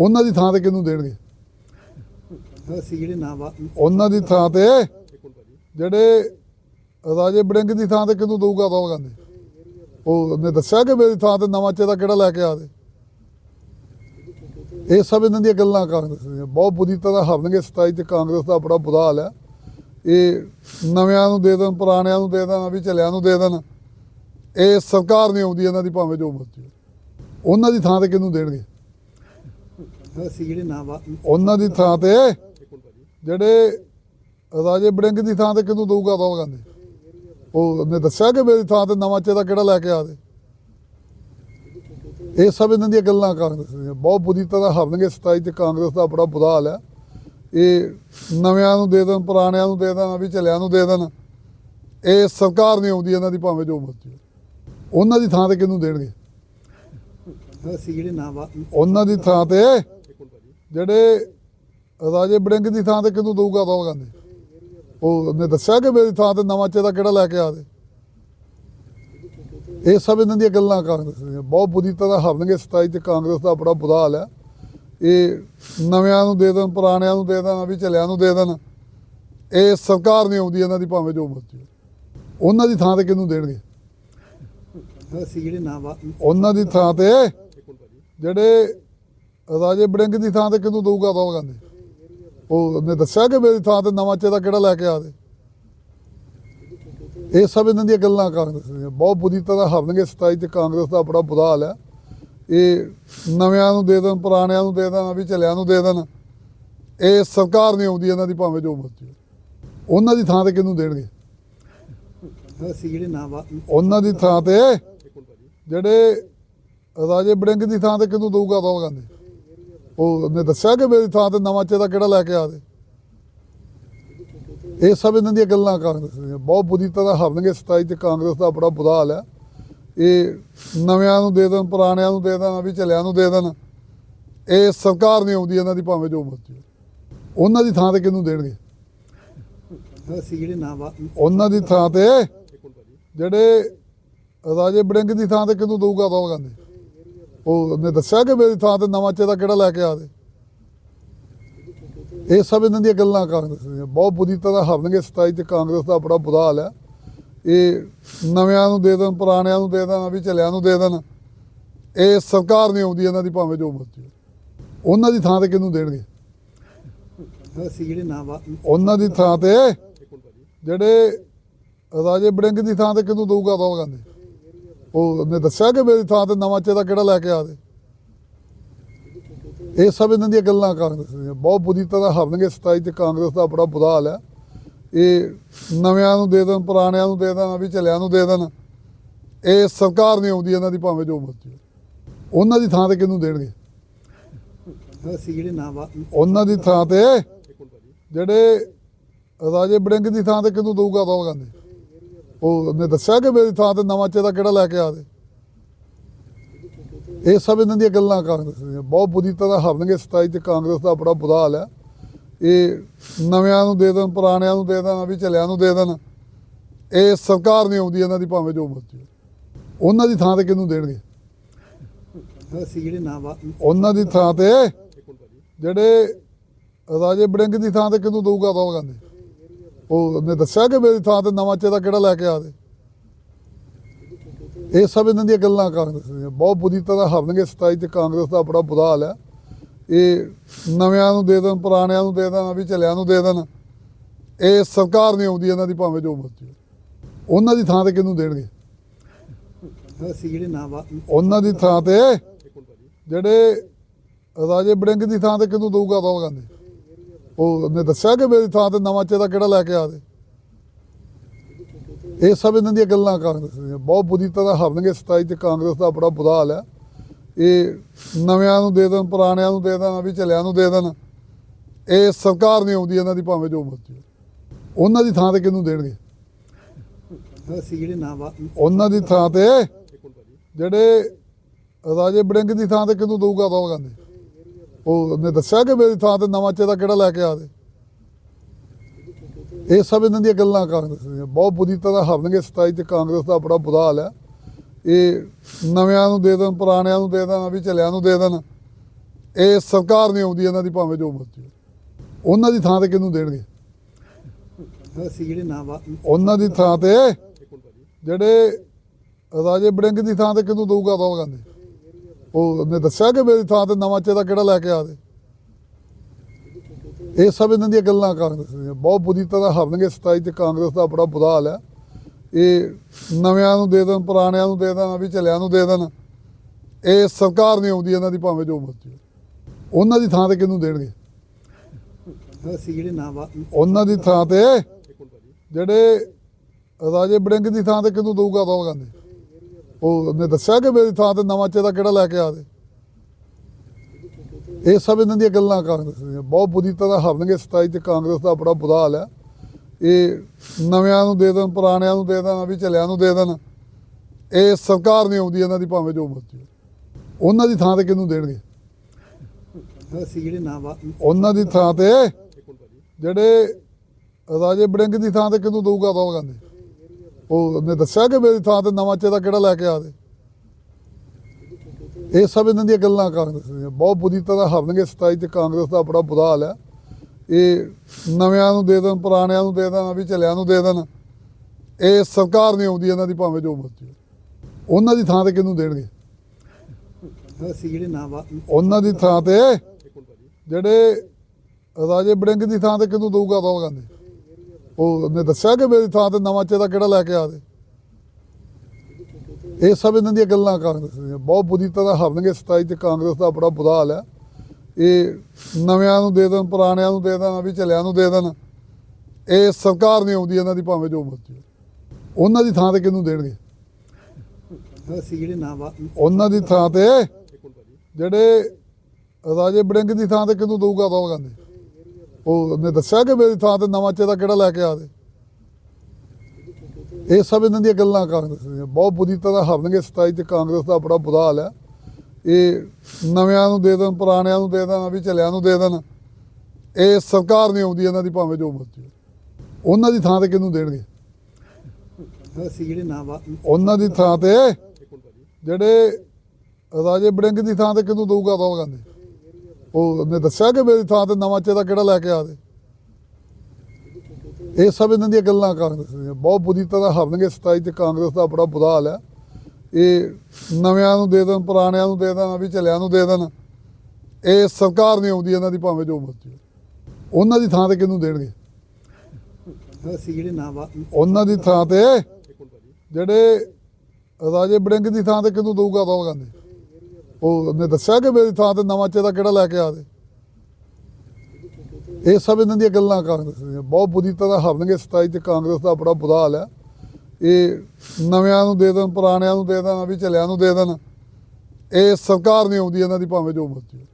ਉਹਨਾਂ ਦੀ ਥਾਂ ਤੇ ਕਿਹਨੂੰ ਦੇਣਗੇ? ਅਸੀਂ ਜਿਹੜੇ ਨਾ ਵਾ- ਉਹਨਾਂ ਦੀ ਥਾਂ ਤੇ ਜਿਹੜੇ ਰਾਜੇ ਬੜਿੰਗ ਦੀ ਥਾਂ ਤੇ ਕਿਹਨੂੰ ਦਊਗਾ ਰਾਹੁਲ ਗਾਂਧੀ? ਉਹ ਨੇ ਦੱਸਿਆ ਕਿ ਮੇਰੀ ਥਾਂ ਤੇ ਨਵਾਂ ਚੇਤਾ ਕਿਹੜਾ ਲੈ ਕੇ ਆ ਦੇ? ਇਹ ਸਭ ਇਹਨਾਂ ਦੀਆਂ ਗੱਲਾਂ ਕਾਂਗਰਸ ਦੀਆਂ। ਬਹੁਤ ਬੁਰੀ ਤਰ੍ਹਾਂ ਹਾਰਨਗੇ 27 ਚ ਕਾਂਗਰਸ ਦਾ ਬੜਾ ਬੁਰਾ ਹਾਲ ਹੈ ਇਹ ਨਵਿਆਂ ਨੂੰ ਦੇ ਦੇਣ ਪੁਰਾਣਿਆਂ ਨੂੰ ਦੇ ਦੇਣ ਵੀ ਚੱਲਿਆਂ ਨੂੰ ਦੇ ਦੇਣ। ਇਹ ਸਰਕਾਰ ਨਹੀਂ ਆਉਂਦੀ ਇਹਨਾਂ ਦੀ ਭਾਵੇਂ ਜੋ ਮਰਜ਼ੀ। ਉਹਨਾਂ ਦੀ ਥਾਂ ਤੇ ਕਿਹਨੂੰ ਦੇਣਗੇ? ਅਸੀਂ ਜਿਹੜੇ ਉਹਨਾਂ ਦੀ ਥਾਂ ਤੇ ਜਿਹੜੇ ਰਾਜੇ ਬੜਿੰਗ ਦੀ ਥਾਂ ਤੇ ਕਿਹਨੂੰ ਦਊਗਾ ਰਾਹੁਲ ਗਾਂਧੀ? ਉਹ ਨੇ ਦੱਸਿਆ ਕਿ ਮੇਰੀ ਥਾਂ ਤੇ ਨਵਾਂ ਚੇਤਾ ਕਿਹੜਾ ਲੈ ਕੇ ਆ ਦੇ? ਇਹ ਸਭ ਇਹਨਾਂ ਦੀਆਂ ਗੱਲਾਂ ਕਾਂਗਰਸ ਦੀਆਂ। ਬਹੁਤ ਬੁਰੀ ਤਰ੍ਹਾਂ ਹਾਰਨਗੇ 27 ਚ ਕਾਂਗਰਸ ਦਾ ਬੜਾ ਬੁਰਾ ਹਾਲ ਹੈ। ਇਹ ਨਵਿਆਂ ਨੂੰ ਦੇ ਦੇਣ ਪੁਰਾਣਿਆਂ ਨੂੰ ਦੇ ਦੇਣ ਵੀ ਚੱਲਿਆਂ ਨੂੰ ਦੇ ਦੇਣ। ਇਹ ਸਰਕਾਰ ਨਹੀਂ ਆਉਂਦੀ ਇਹਨਾਂ ਦੀ ਭਾਵੇਂ ਜੋ ਮਰਜ਼ੀ। ਉਹਨਾਂ ਦੀ ਥਾਂ ਤੇ ਕਿਹਨੂੰ ਦੇਣਗੇ? ਅਸੀਂ ਜਿਹੜੇ ਉਹਨਾਂ ਦੀ ਥਾਂ ਤੇ ਜਿਹੜੇ ਰਾਜੇ ਬੜਿੰਗ ਦੀ ਥਾਂ ਤੇ ਕਿਹਨੂੰ ਦਊਗਾ ਰਾਹੁਲ ਗਾਂਧੀ? ਉਹ ਨੇ ਦੱਸਿਆ ਕਿ ਮੇਰੀ ਥਾਂ ਤੇ ਨਵਾਂ ਚੇਤਾ ਕਿਹੜਾ ਲੈ ਕੇ ਆ ਦੇ? ਇਹ ਸਭ ਇਹਨਾਂ ਦੀਆਂ ਗੱਲਾਂ ਕਾਂਗਰਸ ਦੀਆਂ। ਬਹੁਤ ਬੁਰੀ ਤਰ੍ਹਾਂ ਹਾਰਨਗੇ 27 ਚ ਕਾਂਗਰਸ ਦਾ ਬੜਾ ਬੁਰਾ ਹਾਲ ਹੈ। ਇਹ ਨਵਿਆਂ ਨੂੰ ਦੇ ਦੇਣ ਪੁਰਾਣਿਆਂ ਨੂੰ ਦੇ ਦੇਣ ਵੀ ਚੱਲਿਆਂ ਨੂੰ ਦੇ ਦੇਣ। ਇਹ ਸਰਕਾਰ ਨਹੀਂ ਆਉਂਦੀ ਇਹਨਾਂ ਦੀ ਭਾਵੇਂ ਜੋ ਮਰਜ਼ੀ। ਉਹਨਾਂ ਦੀ ਥਾਂ ਤੇ ਕਿਹਨੂੰ ਦੇਣਗੇ? ਅਸੀਂ ਜਿਹੜੇ ਨਾ ਵਾ- ਉਹਨਾਂ ਦੀ ਥਾਂ ਤੇ ਜਿਹੜੇ ਰਾਜੇ ਬੜਿੰਗ ਦੀ ਥਾਂ ਤੇ ਕਿਹਨੂੰ ਦਊਗਾ ਰਾਹੁਲ ਗਾਂਧੀ? ਉਹ ਨੇ ਦੱਸਿਆ ਕਿ ਮੇਰੀ ਥਾਂ ਤੇ ਨਵਾਂ ਚੇਤਾ ਕਿਹੜਾ ਲੈ ਕੇ ਆ ਦੇ? ਇਹ ਸਭ ਇਹਨਾਂ ਦੀਆਂ ਗੱਲਾਂ ਕਾਂਗਰਸ ਦੀਆਂ। ਬਹੁਤ ਬੁਰੀ ਤਰ੍ਹਾਂ ਹਾਰਨਗੇ 27 ਚ ਕਾਂਗਰਸ ਦਾ ਬੜਾ ਬੁਰਾ ਹਾਲ ਹੈ। ਇਹ ਨਵਿਆਂ ਨੂੰ ਦੇ ਦੇਣ, ਪੁਰਾਣਿਆਂ ਨੂੰ ਦੇ ਦੇਣ ਵੀ ਚੱਲਿਆਂ ਨੂੰ ਦੇ ਦੇਣ। ਇਹ ਸਰਕਾਰ ਨਹੀਂ ਆਉਂਦੀ ਇਹਨਾਂ ਦੀ ਭਾਵੇਂ ਜੋ ਮਰਜ਼ੀ ਉਹਨਾਂ ਦੀ ਥਾਂ ਤੇ ਕਿਹਨੂੰ ਦੇਣਗੇ? ਅਸੀਂ ਜਿਹੜੇ ਨਾ ਉਹਨਾਂ ਦੀ ਥਾਂ ਤੇ ਜਿਹੜੇ ਰਾਜੇ ਬੜਿੰਗ ਦੀ ਥਾਂ ਤੇ ਕਿਹਨੂੰ ਦਊਗਾ ਰਾਹੁਲ ਗਾਂਧੀ? ਉਹ ਨੇ ਦੱਸਿਆ ਕਿ ਮੇਰੀ ਥਾਂ ਤੇ ਨਵਾਂ ਚੇਤਾ ਕਿਹੜਾ ਲੈ ਕੇ ਆ ਦੇ? ਇਹ ਸਭ ਇਹਨਾਂ ਦੀਆਂ ਗੱਲਾਂ ਕਾਂਗਰਸ ਦੀਆਂ। ਬਹੁਤ ਬੁਰੀ ਤਰ੍ਹਾਂ ਹਾਰਨਗੇ 27 ਚ ਕਾਂਗਰਸ ਦਾ ਬੜਾ ਬੁਰਾ ਹਾਲ ਹੈ। ਇਹ ਨਵਿਆਂ ਨੂੰ ਦੇ ਦੇਣ ਪੁਰਾਣਿਆਂ ਨੂੰ ਦੇ ਦੇਣ ਵੀ ਚੱਲਿਆਂ ਨੂੰ ਦੇ ਦੇਣ। ਇਹ ਸਰਕਾਰ ਨਹੀਂ ਆਉਂਦੀ ਇਹਨਾਂ ਦੀ ਭਾਵੇਂ ਜੋ ਮਰਜ਼ੀ। ਉਹਨਾਂ ਦੀ ਥਾਂ ਤੇ ਕਿਹਨੂੰ ਦੇਣਗੇ? ਅਸੀਂ ਜਿਹੜੇ ਉਹਨਾਂ ਦੀ ਥਾਂ ਤੇ ਜਿਹੜੇ ਰਾਜੇ ਬੜਿੰਗ ਦੀ ਥਾਂ ਤੇ ਕਿਹਨੂੰ ਦਊਗਾ ਰਾਹੁਲ ਗਾਂਧੀ? ਉਹ ਨੇ ਦੱਸਿਆ ਕਿ ਮੇਰੀ ਥਾਂ ਤੇ ਨਵਾਂ ਚੇਤਾ ਕਿਹੜਾ ਲੈ ਕੇ ਆ ਦੇ? ਇਹ ਸਭ ਇਹਨਾਂ ਦੀਆਂ ਗੱਲਾਂ ਕਾਂਗਰਸ ਦੀਆਂ। ਬਹੁਤ ਬੁਰੀ ਤਰ੍ਹਾਂ ਹਾਰਨਗੇ 27 ਚ ਕਾਂਗਰਸ ਦਾ ਬੜਾ ਬੁਰਾ ਹਾਲ ਹੈ ਇਹ ਨਵਿਆਂ ਨੂੰ ਦੇ ਦੇਣ ਪੁਰਾਣਿਆਂ ਨੂੰ ਦੇ ਦੇਣ ਵੀ ਚੱਲਿਆਂ ਨੂੰ ਦੇ ਦੇਣ। ਇਹ ਸਰਕਾਰ ਨਹੀਂ ਆਉਂਦੀ ਇਹਨਾਂ ਦੀ ਭਾਵੇਂ ਜੋ ਮਰਜ਼ੀ। ਉਹਨਾਂ ਦੀ ਥਾਂ ਤੇ ਕਿਹਨੂੰ ਦੇਣਗੇ? ਅਸੀਂ ਜਿਹੜੇ ਉਹਨਾਂ ਦੀ ਥਾਂ ਤੇ ਜਿਹੜੇ ਰਾਜੇ ਬੜਿੰਗ ਦੀ ਥਾਂ ਤੇ ਕਿਹਨੂੰ ਦਊਗਾ ਰਾਹੁਲ ਗਾਂਧੀ? ਉਹ ਨੇ ਦੱਸਿਆ ਕਿ ਮੇਰੀ ਥਾਂ ਤੇ ਨਵਾਂ ਚੇਤਾ ਕਿਹੜਾ ਲੈ ਕੇ ਆ ਦੇ? ਇਹ ਸਭ ਇਹਨਾਂ ਦੀਆਂ ਗੱਲਾਂ ਕਾਂਗਰਸ ਦੀਆਂ। ਬਹੁਤ ਬੁਰੀ ਤਰ੍ਹਾਂ ਹਾਰਨਗੇ 27 ਚ ਕਾਂਗਰਸ ਦਾ ਬੜਾ ਬੁਰਾ ਹਾਲ ਹੈ ਇਹ ਨਵਿਆਂ ਨੂੰ ਦੇ ਦੇਣ ਪੁਰਾਣਿਆਂ ਨੂੰ ਦੇ ਦੇਣ ਵੀ ਚੱਲਿਆਂ ਨੂੰ ਦੇ ਦੇਣ। ਇਹ ਸਰਕਾਰ ਨਹੀਂ ਆਉਂਦੀ ਇਹਨਾਂ ਦੀ ਭਾਵੇਂ ਜੋ ਮਰਜ਼ੀ। ਉਹਨਾਂ ਦੀ ਥਾਂ ਤੇ ਕਿਹਨੂੰ ਦੇਣਗੇ? ਅਸੀਂ ਜਿਹੜੇ ਉਹਨਾਂ ਦੀ ਥਾਂ ਤੇ ਜਿਹੜੇ ਰਾਜੇ ਬੜਿੰਗ ਦੀ ਥਾਂ ਤੇ ਕਿਹਨੂੰ ਦਊਗਾ ਰਾਹੁਲ ਗਾਂਧੀ? ਉਹ ਨੇ ਦੱਸਿਆ ਕਿ ਮੇਰੀ ਥਾਂ ਤੇ ਨਵਾਂ ਚੇਤਾ ਕਿਹੜਾ ਲੈ ਕੇ ਆ ਦੇ? ਇਹ ਸਭ ਇਹਨਾਂ ਦੀਆਂ ਗੱਲਾਂ ਕਾਂਗਰਸ ਦੀਆਂ। ਬਹੁਤ ਬੁਰੀ ਤਰ੍ਹਾਂ ਹਾਰਨਗੇ 27 ਚ ਕਾਂਗਰਸ ਦਾ ਬੜਾ ਬੁਰਾ ਹਾਲ ਹੈ। ਇਹ ਨਵਿਆਂ ਨੂੰ ਦੇ ਦੇਣ ਪੁਰਾਣਿਆਂ ਨੂੰ ਦੇ ਦੇਣ ਵੀ ਚੱਲਿਆਂ ਨੂੰ ਦੇ ਦੇਣ। ਇਹ ਸਰਕਾਰ ਨਹੀਂ ਆਉਂਦੀ ਇਹਨਾਂ ਦੀ ਭਾਵੇਂ ਜੋ ਮਰਜ਼ੀ। ਉਹਨਾਂ ਦੀ ਥਾਂ ਤੇ ਕਿਹਨੂੰ ਦੇਣਗੇ? ਅਸੀਂ ਜਿਹੜੇ ਉਹਨਾਂ ਦੀ ਥਾਂ ਤੇ ਜਿਹੜੇ ਰਾਜੇ ਬੜਿੰਗ ਦੀ ਥਾਂ ਤੇ ਕਿਹਨੂੰ ਦਊਗਾ ਰਾਹੁਲ ਗਾਂਧੀ? ਉਹਨੇ ਦੱਸਿਆ ਕਿ ਮੇਰੀ ਥਾਂ ਤੇ ਨਵਾਂ ਚੇਤਾ ਕਿਹੜਾ ਲੈ ਕੇ ਆ ਦੇ? ਇਹ ਸਭ ਇਹਨਾਂ ਦੀਆਂ ਗੱਲਾਂ ਕਾਂਗਰਸ ਦੀਆਂ। ਬਹੁਤ ਬੁਰੀ ਤਰ੍ਹਾਂ ਹਾਰਨਗੇ 27 ਚ ਕਾਂਗਰਸ ਦਾ ਬੜਾ ਬੁਰਾ ਹਾਲ ਹੈ। ਇਹ ਨਵਿਆਂ ਨੂੰ ਦੇ ਦੇਣ, ਪੁਰਾਣਿਆਂ ਨੂੰ ਦੇ ਦੇਣ ਵੀ ਚੱਲਿਆਂ ਨੂੰ ਦੇ ਦੇਣ। ਇਹ ਸਰਕਾਰ ਨਹੀਂ ਆਉਂਦੀ ਇਹਨਾਂ ਦੀ ਭਾਵੇਂ ਜੋ ਮਰਜ਼ੀ ਉਹਨਾਂ ਦੀ ਥਾਂ ਤੇ ਕਿਹਨੂੰ ਦੇਣਗੇ? ਅਸੀਂ ਜਿਹੜੇ ਨਾ ਉਹਨਾਂ ਦੀ ਥਾਂ ਤੇ ਜਿਹੜੇ ਰਾਜੇ ਬੜਿੰਗ ਦੀ ਥਾਂ ਤੇ ਕਿਹਨੂੰ ਦਊਗਾ ਰਾਹੁਲ ਗਾਂਧੀ ਉਹ ਨੇ ਦੱਸਿਆ ਕਿ ਮੇਰੀ ਥਾਂ ਤੇ ਨਵਾਂ ਚੇਤਾ ਕਿਹੜਾ ਲੈ ਕੇ ਆ ਦੇ? ਇਹ ਸਭ ਇਹਨਾਂ ਦੀਆਂ ਗੱਲਾਂ ਕਾਂਗਰਸ ਦੀਆਂ। ਬਹੁਤ ਬੁਰੀ ਤਰ੍ਹਾਂ ਹਾਰਨਗੇ 27 ਚ ਕਾਂਗਰਸ ਦਾ ਬੜਾ ਬੁਰਾ ਹਾਲ ਹੈ। ਇਹ ਨਵਿਆਂ ਨੂੰ ਦੇ ਦੇਣ ਪੁਰਾਣਿਆਂ ਨੂੰ ਦੇ ਦੇਣ ਵੀ ਚੱਲਿਆਂ ਨੂੰ ਦੇ ਦੇਣ। ਇਹ ਸਰਕਾਰ ਨਹੀਂ ਆਉਂਦੀ ਇਹਨਾਂ ਦੀ ਭਾਵੇਂ ਜੋ ਮਰਜ਼ੀ। ਉਹਨਾਂ ਦੀ ਥਾਂ ਤੇ ਕਿਹਨੂੰ ਦੇਣਗੇ? ਅਸੀਂ ਜਿਹੜੇ ਉਹਨਾਂ ਦੀ ਥਾਂ ਤੇ ਜਿਹੜੇ ਰਾਜੇ ਬੜਿੰਗ ਦੀ ਥਾਂ ਤੇ ਕਿਹਨੂੰ ਦਊਗਾ ਰਾਹੁਲ ਗਾਂਧੀ? ਉਹ ਨੇ ਦੱਸਿਆ ਕਿ ਮੇਰੀ ਥਾਂ ਤੇ ਨਵਾਂ ਚੇਤਾ ਕਿਹੜਾ ਲੈ ਕੇ ਆ ਦੇ? ਇਹ ਸਭ ਇਹਨਾਂ ਦੀਆਂ ਗੱਲਾਂ ਕਾਂਗਰਸ ਦੀਆਂ। ਬਹੁਤ ਬੁਰੀ ਤਰ੍ਹਾਂ ਹਾਰਨਗੇ 27 ਚ ਕਾਂਗਰਸ ਦਾ ਬੜਾ ਬੁਰਾ ਹਾਲ ਹੈ ਇਹ ਨਵਿਆਂ ਨੂੰ ਦੇ ਦੇਣ ਪੁਰਾਣਿਆਂ ਨੂੰ ਦੇ ਦੇਣ ਵੀ ਚੱਲਿਆਂ ਨੂੰ ਦੇ ਦੇਣ। ਇਹ ਸਰਕਾਰ ਨਹੀਂ ਆਉਂਦੀ ਇਹਨਾਂ ਦੀ ਭਾਵੇਂ ਜੋ ਮਰਜ਼ੀ। ਉਹਨਾਂ ਦੀ ਥਾਂ ਤੇ ਕਿਹਨੂੰ ਦੇਣਗੇ? ਅਸੀਂ ਜਿਹੜੇ ਉਹਨਾਂ ਦੀ ਥਾਂ ਤੇ ਜਿਹੜੇ ਰਾਜੇ ਬੜਿੰਗ ਦੀ ਥਾਂ ਤੇ ਕਿਹਨੂੰ ਦਊਗਾ ਰਾਹੁਲ ਗਾਂਧੀ? ਉਹ ਉਹਨੇ ਦੱਸਿਆ ਕਿ ਮੇਰੀ ਥਾਂ ਤੇ ਨਵਾਂ ਚੇਤਾ ਕਿਹੜਾ ਲੈ ਕੇ ਆ ਦੇ? ਇਹ ਸਭ ਇਹਨਾਂ ਦੀਆਂ ਗੱਲਾਂ ਕਾਂਗਰਸ ਦੀਆਂ। ਬਹੁਤ ਬੁਰੀ ਤਰ੍ਹਾਂ ਹਾਰਨਗੇ 27 ਚ ਕਾਂਗਰਸ ਦਾ ਬੜਾ ਬੁਰਾ ਹਾਲ ਹੈ ਇਹ ਨਵਿਆਂ ਨੂੰ ਦੇ ਦੇਣ ਪੁਰਾਣਿਆਂ ਨੂੰ ਦੇ ਦੇਣ ਵੀ ਝਲਿਆਂ ਨੂੰ ਦੇ ਦੇਣ। ਇਹ ਸਰਕਾਰ ਨਹੀਂ ਆਉਂਦੀ ਇਹਨਾਂ ਦੀ ਭਾਵੇਂ ਜੋ ਮਰਜ਼ੀ। ਉਹਨਾਂ ਦੀ ਥਾਂ ਤੇ ਕਿਹਨੂੰ ਦੇਣਗੇ? ਅਸੀਂ ਜਿਹੜੇ ਉਹਨਾਂ ਦੀ ਥਾਂ ਤੇ ਜਿਹੜੇ ਰਾਜੇ ਬੜਿੰਗ ਦੀ ਥਾਂ ਤੇ ਕਿਹਨੂੰ ਦਊਗਾ ਰਾਹੁਲ ਗਾਂਧੀ? ਉਹਨੇ ਦੱਸਿਆ ਕਿ ਮੇਰੀ ਥਾਂ ਤੇ ਨਵਾਂ ਚੇਤਾ ਕਿਹੜਾ ਲੈ ਕੇ ਆ ਦੇ? ਇਹ ਸਭ ਇਹਨਾਂ ਦੀਆਂ ਗੱਲਾਂ ਕਾਂਗਰਸ ਦੀਆਂ। ਬਹੁਤ ਬੁਰੀ ਤਰ੍ਹਾਂ ਹਾਰਨਗੇ 27 ਚ ਕਾਂਗਰਸ ਦਾ ਬੜਾ ਬੁਰਾ ਹਾਲ ਹੈ। ਇਹ ਨਵਿਆਂ ਨੂੰ ਦੇ ਦੇਣ, ਪੁਰਾਣਿਆਂ ਨੂੰ ਦੇ ਦੇਣ ਵੀ ਝਲਿਆਂ ਨੂੰ ਦੇ ਦੇਣ। ਇਹ ਸਰਕਾਰ ਨਹੀਂ ਆਉਂਦੀ ਇਹਨਾਂ ਦੀ ਭਾਵੇਂ ਜੋ ਮਰਜ਼ੀ ਉਹਨਾਂ ਦੀ ਥਾਂ ਤੇ ਕਿਹਨੂੰ ਦੇਣਗੇ? ਅਸੀਂ ਜਿਹੜੇ ਨਾ ਉਹਨਾਂ ਦੀ ਥਾਂ ਤੇ ਜਿਹੜੇ ਰਾਜੇ ਬੜਿੰਗ ਦੀ ਥਾਂ ਤੇ ਕਿਹਨੂੰ ਦਊਗਾ ਰਾਹੁਲ ਗਾਂਧੀ? ਉਹਨੇ ਦੱਸਿਆ ਕਿ ਮੇਰੀ ਥਾਂ ਤੇ ਨਵਾਂ ਚੇਤਾ ਕਿਹੜਾ ਲੈ ਕੇ ਆ ਦੇ? ਇਹ ਸਭ ਇਹਨਾਂ ਦੀਆਂ ਗੱਲਾਂ ਕਾਂਗਰਸ ਦੀਆਂ। ਬਹੁਤ ਬੁਰੀ ਤਰ੍ਹਾਂ ਹਾਰਨਗੇ 27 ਚ ਕਾਂਗਰਸ ਦਾ ਬੜਾ ਬੁਰਾ ਹਾਲ ਹੈ। ਇਹ ਨਵਿਆਂ ਨੂੰ ਦੇ ਦੇਣ, ਪੁਰਾਣਿਆਂ ਨੂੰ ਦੇ ਦੇਣ ਵੀ ਝਲਿਆਂ ਨੂੰ ਦੇ ਦੇਣ। ਇਹ ਸਰਕਾਰ ਨਹੀਂ ਆਉਂਦੀ ਇਹਨਾਂ ਦੀ ਭਾਵੇਂ ਜੋ ਮਰਜ਼ੀ ਉਹਨਾਂ ਦੀ ਥਾਂ ਤੇ ਕਿਹਨੂੰ ਦੇਣਗੇ? ਅਸੀਂ ਜਿਹੜੇ ਨਾ ਉਹਨਾਂ ਦੀ ਥਾਂ ਤੇ ਜਿਹੜੇ ਰਾਜੇ ਬੜਿੰਗ ਦੀ ਥਾਂ ਤੇ ਕਿਹਨੂੰ ਦਊਗਾ ਰਾਹੁਲ ਗਾਂਧੀ? ਉਹਨੇ ਦੱਸਿਆ ਕਿ ਮੇਰੀ ਥਾਂ ਤੇ ਨਵਾਂ ਚੇਤਾ ਕਿਹੜਾ ਲੈ ਕੇ ਆ ਦੇ? ਇਹ ਸਭ ਇਹਨਾਂ ਦੀਆਂ ਗੱਲਾਂ ਕਾਂਗਰਸ ਦੀਆਂ। ਬਹੁਤ ਬੁਰੀ ਤਰ੍ਹਾਂ ਹਾਰਨਗੇ 27 ਚ ਕਾਂਗਰਸ ਦਾ ਬੜਾ ਬੁਰਾ ਹਾਲ ਹੈ। ਇਹ ਨਵਿਆਂ ਨੂੰ ਦੇ ਦੇਣ ਪੁਰਾਣਿਆਂ ਨੂੰ ਦੇ ਦੇਣ ਵੀ ਝਲਿਆਂ ਨੂੰ ਦੇ ਦੇਣ। ਇਹ ਸਰਕਾਰ ਨਹੀਂ ਆਉਂਦੀ ਇਹਨਾਂ ਦੀ ਭਾਵੇਂ ਜੋ ਮਰਜ਼ੀ। ਉਹਨਾਂ ਦੀ ਥਾਂ ਤੇ ਕਿਹਨੂੰ ਦੇਣਗੇ? ਅਸੀਂ ਜਿਹੜੇ ਉਹਨਾਂ ਦੀ ਥਾਂ ਤੇ ਜਿਹੜੇ ਰਾਜੇ ਬੜਿੰਗ ਦੀ ਥਾਂ ਤੇ ਕਿਹਨੂੰ ਦਊਗਾ ਰਾਹੁਲ ਗਾਂਧੀ? ਉਹ ਉਹਨੇ ਦੱਸਿਆ ਕਿ ਮੇਰੀ ਥਾਂ ਤੇ ਨਵਾਂ ਚੇਤਾ ਕਿਹੜਾ ਲੈ ਕੇ ਆ ਦੇ? ਇਹ ਸਭ ਇਹਨਾਂ ਦੀਆਂ ਗੱਲਾਂ ਕਾਂਗਰਸ ਦੀਆਂ। ਬਹੁਤ ਬੁਰੀ ਤਰ੍ਹਾਂ ਹਾਰਨਗੇ 27 ਚ ਕਾਂਗਰਸ ਦਾ ਬੜਾ ਬੁਰਾ ਹਾਲ ਹੈ ਇਹ ਨਵਿਆਂ ਨੂੰ ਦੇ ਦੇਣ ਪੁਰਾਣਿਆਂ ਨੂੰ ਦੇ ਦੇਣ ਵੀ ਝਲਿਆਂ ਨੂੰ ਦੇ ਦੇਣ। ਇਹ ਸਰਕਾਰ ਨਹੀਂ ਆਉਂਦੀ ਇਹਨਾਂ ਦੀ ਭਾਵੇਂ ਜੋ ਮਰਜ਼ੀ। ਉਹਨਾਂ ਦੀ ਥਾਂ ਤੇ ਕਿਹਨੂੰ ਦੇਣਗੇ? ਅਸੀਂ ਜਿਹੜੇ ਉਹਨਾਂ ਦੀ ਥਾਂ ਤੇ ਜਿਹੜੇ ਰਾਜੇ ਬੜਿੰਗ ਦੀ ਥਾਂ ਤੇ ਕਿਹਨੂੰ ਦਊਗਾ ਰਾਹੁਲ ਗਾਂਧੀ? ਉਹ ਉਹਨੇ ਦੱਸਿਆ ਕਿ ਮੇਰੀ ਥਾਂ ਤੇ ਨਵਾਂ ਚੇਤਾ ਕਿਹੜਾ ਲੈ ਕੇ ਆ ਦੇ? ਇਹ ਸਭ ਇਹਨਾਂ ਦੀਆਂ ਗੱਲਾਂ ਕਾਂਗਰਸ ਦੀਆਂ। ਬਹੁਤ ਬੁਰੀ ਤਰ੍ਹਾਂ ਹਾਰਨਗੇ 27 ਚ ਕਾਂਗਰਸ ਦਾ ਬੜਾ ਬੁਰਾ ਹਾਲ ਹੈ ਇਹ ਨਵਿਆਂ ਨੂੰ ਦੇ ਦੇਣ ਪੁਰਾਣਿਆਂ ਨੂੰ ਦੇ ਦੇਣ ਵੀ ਝਲਿਆਂ ਨੂੰ ਦੇ ਦੇਣ। ਇਹ ਸਰਕਾਰ ਨਹੀਂ ਆਉਂਦੀ ਇਹਨਾਂ ਦੀ ਭਾਵੇਂ ਜੋ ਮਰਜ਼ੀ। ਉਹਨਾਂ ਦੀ ਥਾਂ ਤੇ ਕਿਹਨੂੰ ਦੇਣਗੇ? ਅਸੀਂ ਜਿਹੜੇ ਉਹਨਾਂ ਦੀ ਥਾਂ ਤੇ ਜਿਹੜੇ ਰਾਜੇ ਬੜਿੰਗ ਦੀ ਥਾਂ ਤੇ ਕਿਹਨੂੰ ਦਊਗਾ ਰਾਹੁਲ ਗਾਂਧੀ? ਉਹ ਉਹਨੇ ਦੱਸਿਆ ਕਿ ਮੇਰੀ ਥਾਂ ਤੇ ਨਵਾਂ ਚੇਤਾ ਕਿਹੜਾ ਲੈ ਕੇ ਆ ਦੇ? ਇਹ ਸਭ ਇਹਨਾਂ ਦੀਆਂ ਗੱਲਾਂ ਕਾਂਗਰਸ ਦੀਆਂ। ਬਹੁਤ ਬੁਰੀ ਤਰ੍ਹਾਂ ਹਰਨਗੇ 27 ਚ ਕਾਂਗਰਸ ਦਾ ਬੜਾ ਬੁਰਾ ਹਾਲ ਹੈ। ਇਹ ਨਵਿਆਂ ਨੂੰ ਦੇ ਦੇਣ, ਪੁਰਾਣਿਆਂ ਨੂੰ ਦੇ ਦੇਣ ਵੀ ਚਲਿਆਂ ਨੂੰ ਦੇ ਦੇਣ। ਇਹ ਸਰਕਾਰ ਨਹੀਂ ਆਉਂਦੀ ਇਹਨਾਂ ਦੀ ਭਾਵੇਂ ਜੋ ਮਰਜ਼ੀ